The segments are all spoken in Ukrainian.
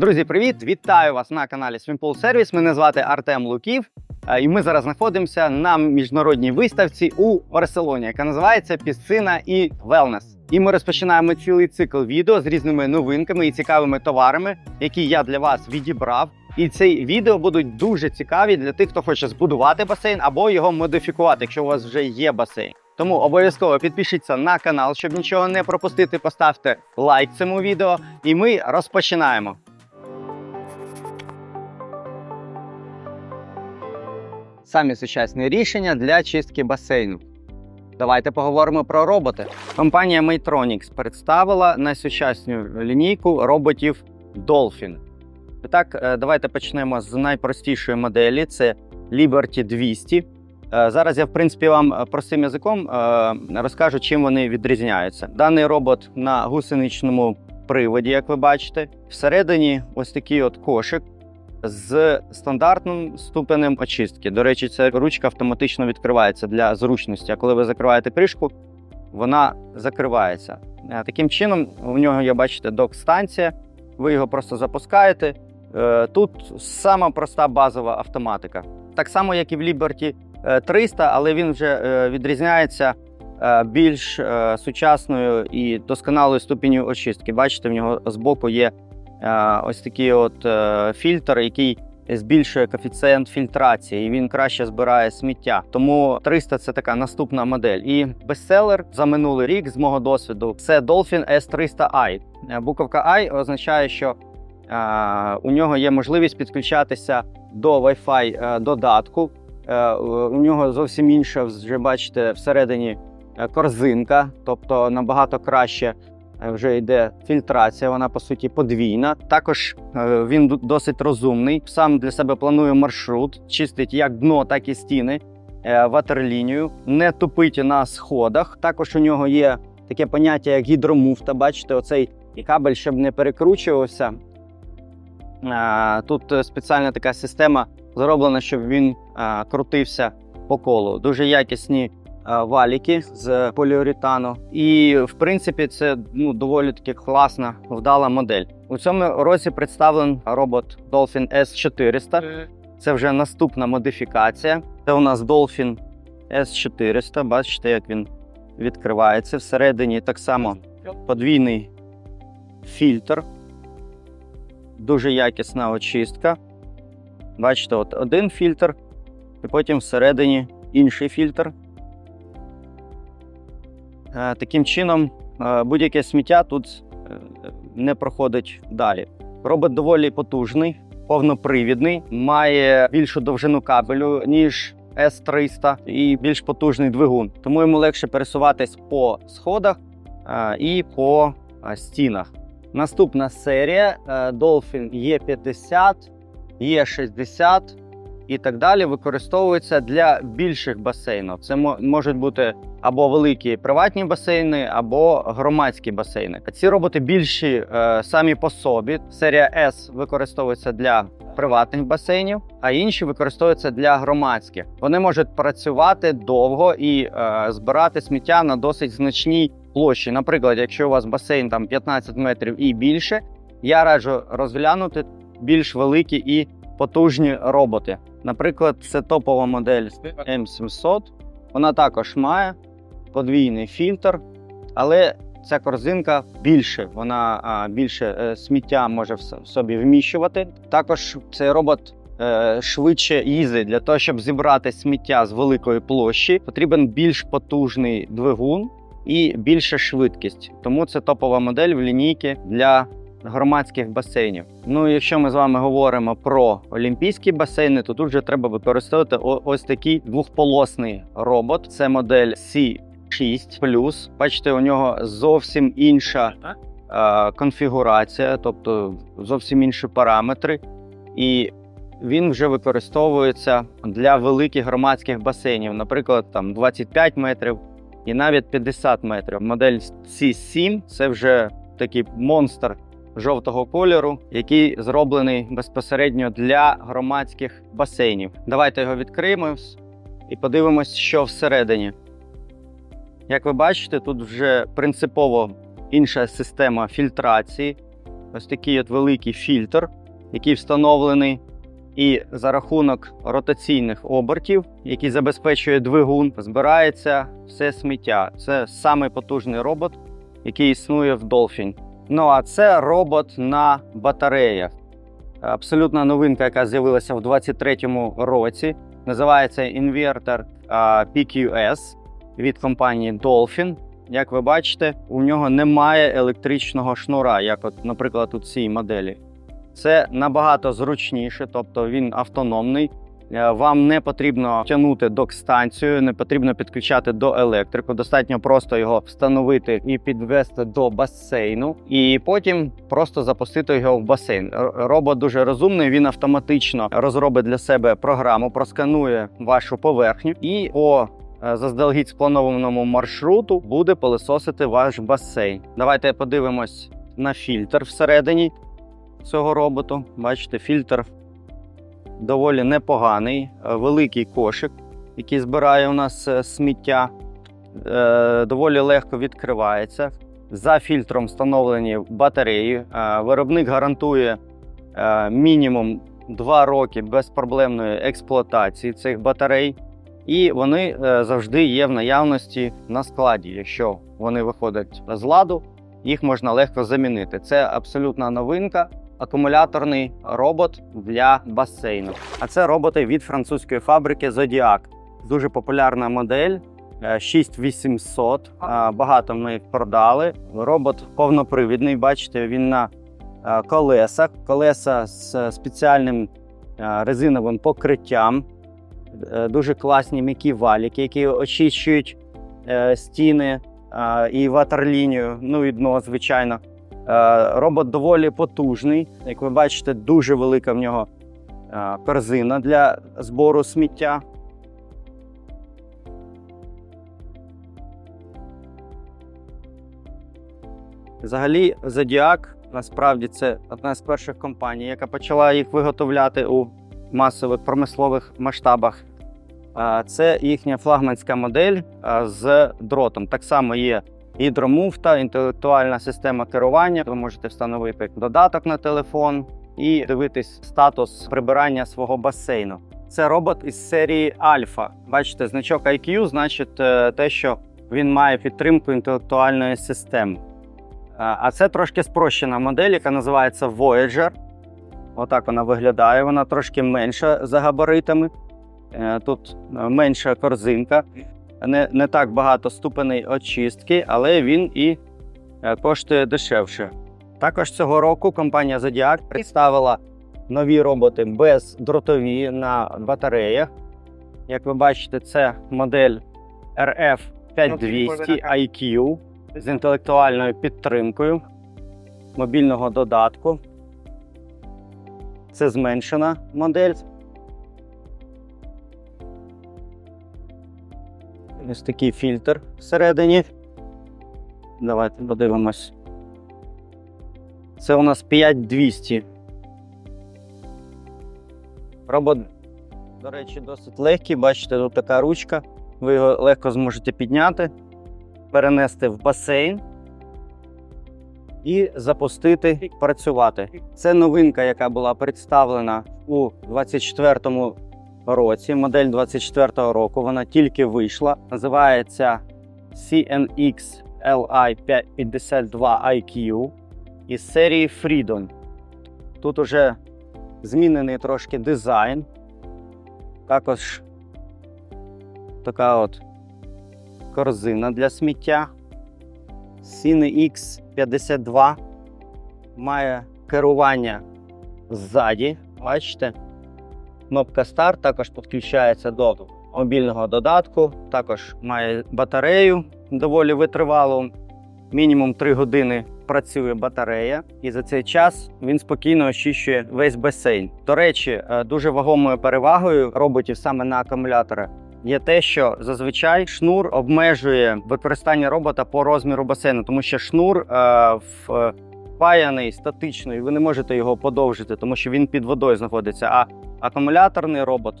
Друзі, привіт! Вітаю вас на каналі Swimpool Service. Мене звати Артем Луків. е, І ми зараз знаходимося на міжнародній виставці у Барселоні, яка називається Пісцина і Wellness. І ми розпочинаємо цілий цикл відео з різними новинками і цікавими товарами, які я для вас відібрав. І ці відео будуть дуже цікаві для тих, хто хоче збудувати басейн або його модифікувати, якщо у вас вже є басейн. Тому обов'язково підпишіться на канал, щоб нічого не пропустити. Поставте лайк цьому відео, і ми розпочинаємо. Самі сучасні рішення для чистки басейну. Давайте поговоримо про роботи. Компанія Maytronics представила найсучасну лінійку роботів Dolphin. І Так, е, давайте почнемо з найпростішої моделі: це Liberty 200. Е, Зараз я, в принципі, вам простим язиком е, розкажу, чим вони відрізняються. Даний робот на гусеничному приводі, як ви бачите, всередині ось такий от кошик з стандартним ступенем очистки. До речі, ця ручка автоматично відкривається для зручності. А коли ви закриваєте кришку, вона закривається. Е, Таким чином, у нього є, бачите, док-станція. Ви його просто запускаєте. Е, Тут сама проста базова автоматика. Так само, як і в Liberty е, 300, але він вже е, відрізняється е, більш е, сучасною і досконалою ступеню очистки. Бачите, в нього збоку є е, ось такий от е, фільтр, який збільшує коефіцієнт фільтрації, і він краще збирає сміття. Тому 300 це така наступна модель. І бестселер за минулий рік, з мого досвіду, це Dolphin S300i. Е, Буковка I означає, що е, у нього є можливість підключатися до Wi-Fi е, додатку. Е, у нього зовсім інша, вже бачите, всередині е, корзинка, тобто набагато краще е, вже йде фільтрація, вона по суті подвійна. Також е, він досить розумний. Сам для себе планує маршрут, чистить як дно, так і стіни, е, ватерлінію, не тупить на сходах. Також у нього є таке поняття, як гідромуфта. Бачите, оцей кабель, щоб не перекручувався. Е, Тут е, спеціальна така система зроблена, щоб він е, крутився по колу. Дуже якісні е, валіки з поліуретану. І в принципі, це ну доволі таки класна, вдала модель. У цьому році представлений робот Dolphin S400. Це вже наступна модифікація. Це у нас Dolphin S400. Бачите, як він відкривається. Всередині так само подвійний фільтр. Дуже якісна очистка. Бачите, от один фільтр, і потім всередині інший фільтр. Е, Таким чином, е, будь-яке сміття тут е, не проходить далі. Робот доволі потужний, повнопривідний, має більшу довжину кабелю, ніж S300 і більш потужний двигун. Тому йому легше пересуватись по сходах і по стінах. Наступна серія Dolphin E50, E60 і так далі використовуються для більших басейнів. Це можуть бути або великі приватні басейни, або громадські басейни. Ці роботи більші е, самі по собі. Серія S використовується для приватних басейнів, а інші використовуються для громадських. Вони можуть працювати довго і е, збирати сміття на досить значній площі. Наприклад, якщо у вас басейн там 15 метрів і більше, я раджу розглянути більш великі і потужні роботи. Наприклад, це топова модель M700. Вона також має подвійний фільтр, але ця корзинка більше, вона більше е, сміття може в собі вміщувати. Також цей робот е, швидше їздить для того, щоб зібрати сміття з великої площі. Потрібен більш потужний двигун і більша швидкість. Тому це топова модель в лінійки для громадських басейнів. Ну, і якщо ми з вами говоримо про олімпійські басейни, то тут вже треба використовувати ось такий двохполосний робот. Це модель C6 Бачите, у нього зовсім інша е, конфігурація, тобто зовсім інші параметри. І він вже використовується для великих громадських басейнів, наприклад, там 25 метрів і навіть 50 метрів. Модель C7 це вже такий монстр жовтого кольору, який зроблений безпосередньо для громадських басейнів. Давайте його відкриємо і подивимось, що всередині. Як ви бачите, тут вже принципово інша система фільтрації. ось такий от великий фільтр, який встановлений. І за рахунок ротаційних обертів, які забезпечує двигун, збирається все сміття. Це самий потужний робот, який існує в Dolphin. Ну а це робот на батареях. Абсолютна новинка, яка з'явилася в 2023 році. Називається інвертор PQS від компанії Dolphin. Як ви бачите, у нього немає електричного шнура, як, от, наприклад, у цій моделі. Це набагато зручніше, тобто він автономний. Е, Вам не потрібно тягнути док-станцію, не потрібно підключати до електрику. Достатньо просто його встановити і підвести до басейну, і потім просто запустити його в басейн. Робот дуже розумний. Він автоматично розробить для себе програму, просканує вашу поверхню і по е, заздалегідь спланованому маршруту буде пилисосити ваш басейн. Давайте подивимось на фільтр всередині цього роботу. Бачите, фільтр доволі непоганий, е, великий кошик, який збирає у нас е, сміття, Е, доволі легко відкривається. За фільтром встановлені батареї. Виробник гарантує мінімум 2 роки безпроблемної експлуатації цих батарей. І вони завжди є в наявності на складі. Якщо вони виходять з ладу, їх можна легко замінити. Це абсолютна новинка акумуляторний робот для басейну. А це роботи від французької фабрики Zodiac. Дуже популярна модель. е, 6800. Е, Багато ми продали. Робот повнопривідний. Бачите, він на е, колесах. Колеса з спеціальним е, резиновим покриттям. Дуже класні м'які валіки, які очищують стіни і ватерлінію, ну і дно, звичайно. Е, Робот доволі потужний. Як ви бачите, дуже велика в нього е, корзина для збору сміття. Взагалі, Zodiac насправді це одна з перших компаній, яка почала їх виготовляти у масових промислових масштабах. Е, Це їхня флагманська модель з дротом. Так само є гідромуфта, інтелектуальна система керування. Ви можете встановити додаток на телефон і дивитись статус прибирання свого басейну. Це робот із серії Альфа. Бачите, значок IQ значить е, те, що він має підтримку інтелектуальної системи. Е, А це трошки спрощена модель, яка називається Voyager. Отак вона виглядає. Вона трошки менша за габаритами. Е, Тут менша корзинка не, не так багато ступеней очистки, але він і е, коштує дешевше. Також цього року компанія Zodiac представила нові роботи бездротові на батареях. Як ви бачите, це модель RF 5200 IQ з інтелектуальною підтримкою мобільного додатку. Це зменшена модель. Ось такий фільтр всередині. Давайте подивимось. Це у нас 5200. Робот, до речі, досить легкий. Бачите, тут така ручка. Ви його легко зможете підняти, перенести в басейн і запустити працювати. Це новинка, яка була представлена у 24-му році. Модель 24-го року. Вона тільки вийшла. Називається CNX LI 52 IQ із серії Freedom. Тут уже змінений трошки дизайн. Також така от корзина для сміття. CNX 52 має керування ззаді. Бачите? Кнопка старт також підключається до мобільного додатку. Також має батарею доволі витривалу. Мінімум 3 години працює батарея, і за цей час він спокійно очищує весь басейн. До речі, е, дуже вагомою перевагою роботів саме на акумулятори є те, що зазвичай шнур обмежує використання робота по розміру басейну, тому що шнур е, е, впаяний статично, і ви не можете його подовжити, тому що він під водою знаходиться. А акумуляторний робот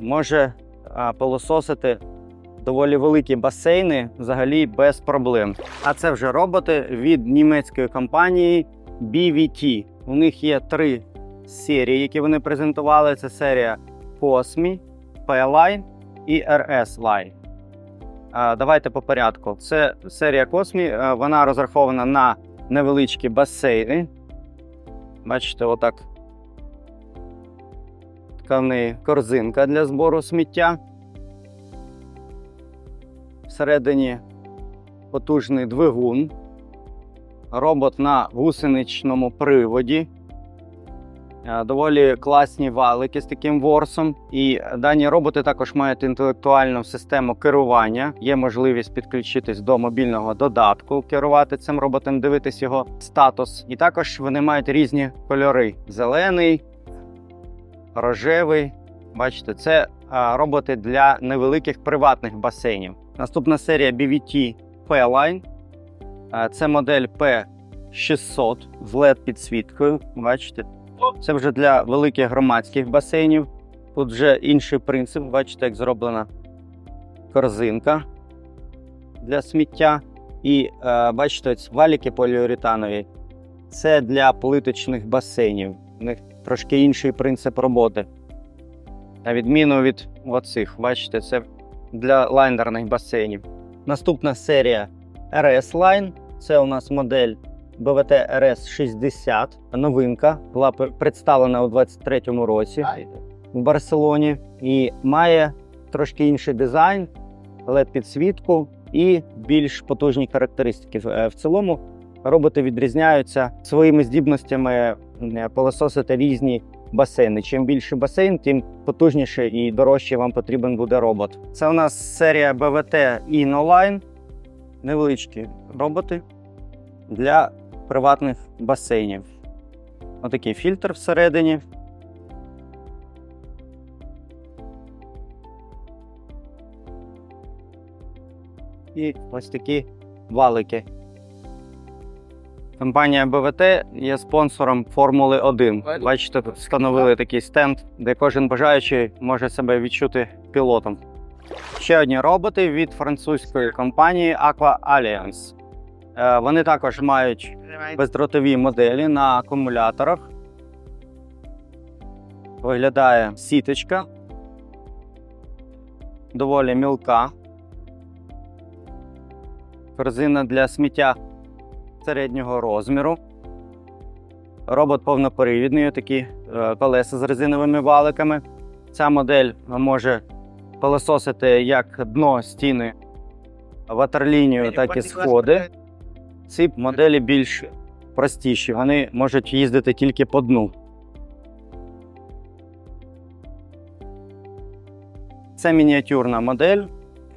може пилососити доволі великі басейни взагалі без проблем. А це вже роботи від німецької компанії BVT. У них є три серії, які вони презентували. Це серія Cosmi, P-Line і RS Line. Давайте по порядку. Це серія е, вона розрахована на невеличкі басейни. Бачите, отак. Така корзинка для збору сміття. Всередині потужний двигун, робот на гусеничному приводі. Е, Доволі класні валики з таким ворсом. І дані роботи також мають інтелектуальну систему керування. Є можливість підключитись до мобільного додатку, керувати цим роботом, дивитись його статус. І також вони мають різні кольори: зелений, рожевий. Бачите, це роботи для невеликих приватних басейнів. Наступна серія BVT P-Line. Це модель P600 з LED підсвіткою. Бачите, це вже для великих громадських басейнів. Тут вже інший принцип. Бачите, як зроблена корзинка для сміття. І бачите, валіки поліуретанові. Це для плиточних басейнів. У них трошки інший принцип роботи. На відміну від оцих, бачите, це для лайнерних басейнів. Наступна серія RS Line. Це у нас модель BVT RS60. Новинка була представлена у 2023 році в Барселоні і має трошки інший дизайн, led підсвітку і більш потужні характеристики. Е, В цілому роботи відрізняються своїми здібностями пилососити різні басейни. Чим більше басейн, тим потужніше і дорожче вам потрібен буде робот. Це у нас серія BVT InnoLine. Невеличкі роботи для приватних басейнів. Отакий фільтр всередині. І ось такі валики. Компанія БВТ є спонсором Формули 1. Бачите, тут встановили такий стенд, де кожен бажаючий може себе відчути пілотом. Ще одні роботи від французької компанії Aqua Alliance. Е, Вони також мають бездротові моделі на акумуляторах. Виглядає сіточка. Доволі мілка. Корзина для сміття середнього розміру. Робот повнопривідний, такі е, колеса з резиновими валиками. Ця модель може пилососити як дно стіни ватерлінію, так і сходи. Ці моделі більш простіші, вони можуть їздити тільки по дну. Це мініатюрна модель.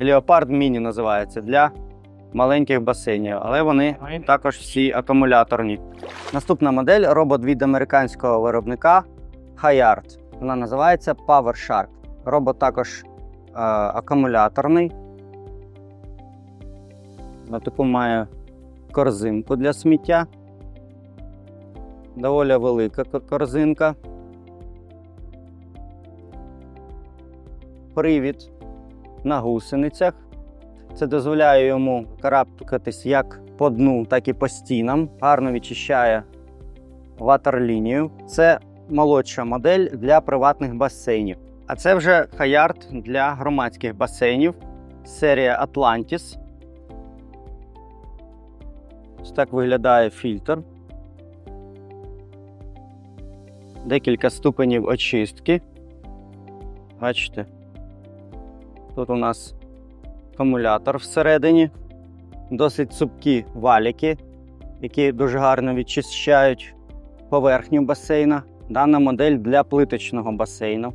Leopard Mini називається для маленьких басейнів, але вони також всі акумуляторні. Наступна модель робот від американського виробника Hayart. Вона називається PowerShark. Робот також е, акумуляторний. На таку має корзинку для сміття. Доволі велика корзинка. Привід на гусеницях. Це дозволяє йому карабкатись як по дну, так і по стінам. Гарно відчищає ватерлінію. Це молодша модель для приватних басейнів. А це вже хаярд для громадських басейнів. Серія Atlantis. Ось так виглядає фільтр. Декілька ступенів очистки. Бачите? Тут у нас акумулятор всередині, досить цупкі валіки, які дуже гарно відчищають поверхню басейна. Дана модель для плиточного басейну.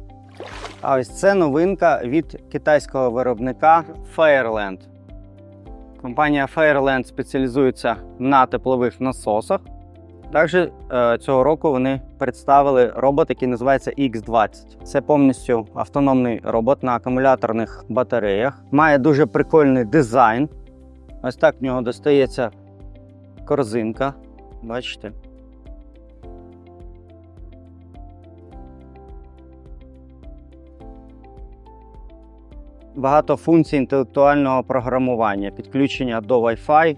А ось це новинка від китайського виробника Fairland. Компанія Fairland спеціалізується на теплових насосах. Також е, цього року вони представили робот, який називається X20. Це повністю автономний робот на акумуляторних батареях. Має дуже прикольний дизайн. Ось так в нього достається корзинка. Бачите? Багато функцій інтелектуального програмування, підключення до Wi-Fi,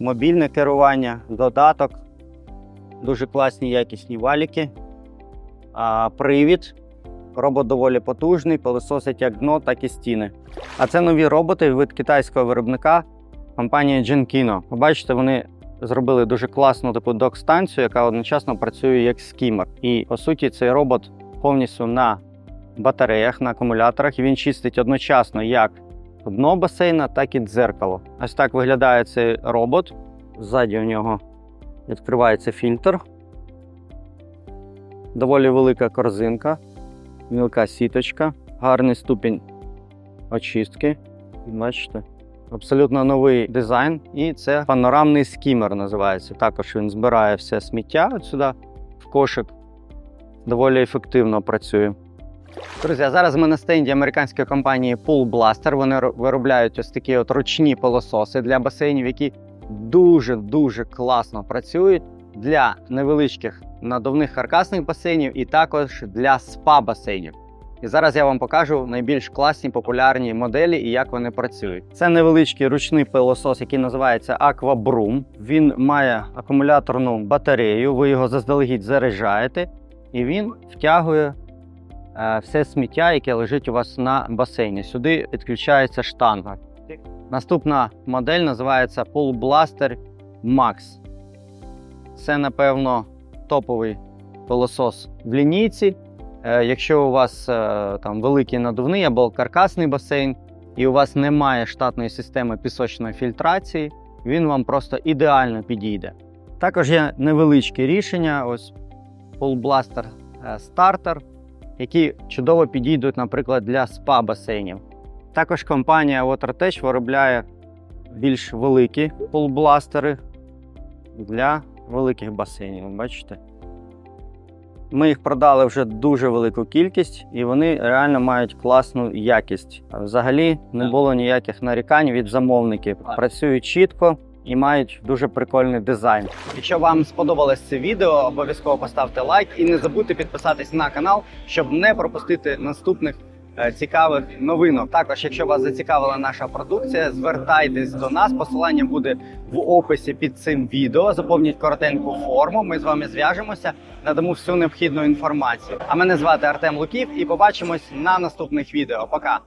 мобільне керування, додаток. Дуже класні якісні валіки. А, привід. Робот доволі потужний, пилососить як дно, так і стіни. А це нові роботи від китайського виробника компанії Genkino. Ви бачите, вони зробили дуже класну таку док-станцію, яка одночасно працює як скімер. І по суті, цей робот повністю на батареях, на акумуляторах. Він чистить одночасно як дно басейна, так і дзеркало. Ось так виглядає цей робот. Ззаді у нього відкривається фільтр. Доволі велика корзинка, мілка сіточка, гарний ступінь очистки. Бачите? Абсолютно новий дизайн, і це панорамний скімер називається. Також він збирає все сміття от сюди в кошик. Доволі ефективно працює. Друзі, а зараз ми на стенді американської компанії Pool Blaster. Вони виробляють ось такі от ручні пилососи для басейнів, які дуже-дуже класно працюють для невеличких надувних каркасних басейнів і також для спа-басейнів. І зараз я вам покажу найбільш класні популярні моделі і як вони працюють. Це невеличкий ручний пилосос, який називається Broom. Він має акумуляторну батарею, ви його заздалегідь заряджаєте, і він втягує е, все сміття, яке лежить у вас на басейні. Сюди підключається штанга. Наступна модель називається Pool Blaster Max. Це, напевно, топовий пилосос в лінійці. Е, Якщо у вас е, там великий надувний або каркасний басейн, і у вас немає штатної системи пісочної фільтрації, він вам просто ідеально підійде. Також є невеличкі рішення, ось Blaster е, Starter, які чудово підійдуть, наприклад, для спа-басейнів. Також компанія WaterTech виробляє більш великі пулбластери для великих басейнів. Бачите? Ми їх продали вже дуже велику кількість, і вони реально мають класну якість. Взагалі не було ніяких нарікань від замовників. Працюють чітко і мають дуже прикольний дизайн. Якщо вам сподобалось це відео, обов'язково поставте лайк і не забудьте підписатись на канал, щоб не пропустити наступних цікавих новинок. Також, якщо вас зацікавила наша продукція, звертайтесь до нас. Посилання буде в описі під цим відео. Заповніть коротеньку форму. Ми з вами зв'яжемося, надамо всю необхідну інформацію. А мене звати Артем Луків, і побачимось на наступних відео. Пока.